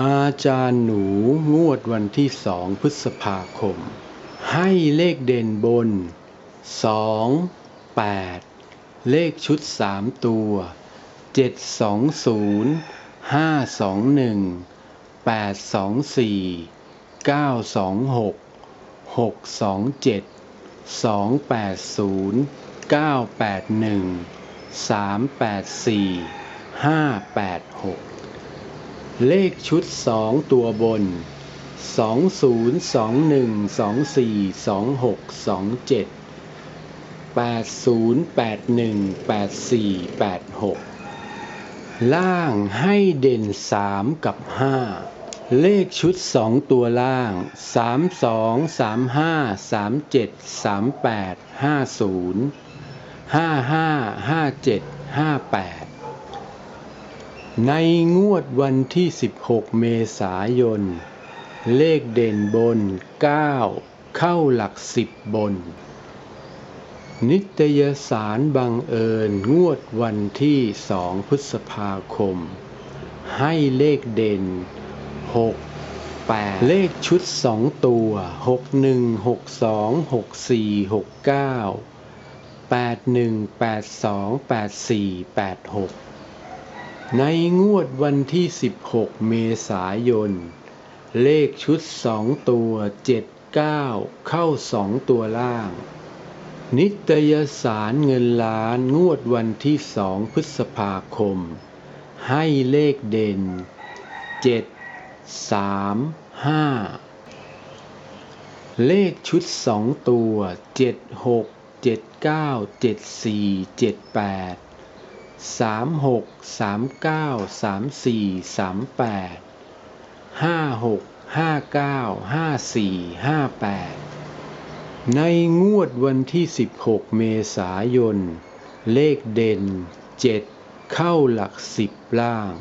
อาจารย์หนูงวดวันที่สองพฤษภาคม ให้เลขเด่นบนสองแปดเลขชุดสามตัวเจ็ดสองศูนย์ห้าสองหนึ่งแปดสองสี่เก้าสองหกหกสองเจ็ดสองแปดศูนย์เก้าแปดหนึ่งสามแปดสี่ห้าแปดหก เลขชุดสองตัวบน 2021 24 26 27 80818486 ล่างให้เด่น 3 กับ 5 เลขชุด 2 ตัวล่าง 32 35 37 38 50 55 57 58 ในงวดวันที่ 16 เมษายน เลขเด่นบน 9 เข้าหลักสิบบน นิตยสารบังเอิญงวดวันที่ 2 พฤษภาคม ให้เลขเด่น 6 8 เลขชุด 2 ตัว 6 1 6 2 6 4 6 9 8 1 8 2 8 4 8 6 ในงวดวันที่ 16 เมษายน เลขชุด 2 ตัว 79 เข้า 2 ตัวล่าง นิตยสารเงินล้านงวดวันที่ 2 พฤษภาคม ให้เลขเด่น 7 3 5 เลขชุด 2 ตัว 76 79 74 78 สามหกสามเก้าสามสี่สามแปดห้าหกห้าเก้าห้าสี่ห้าแปดในงวดวันที่สิบหกเมษายน เลขเด่นเจ็ดเข้าหลักสิบล่าง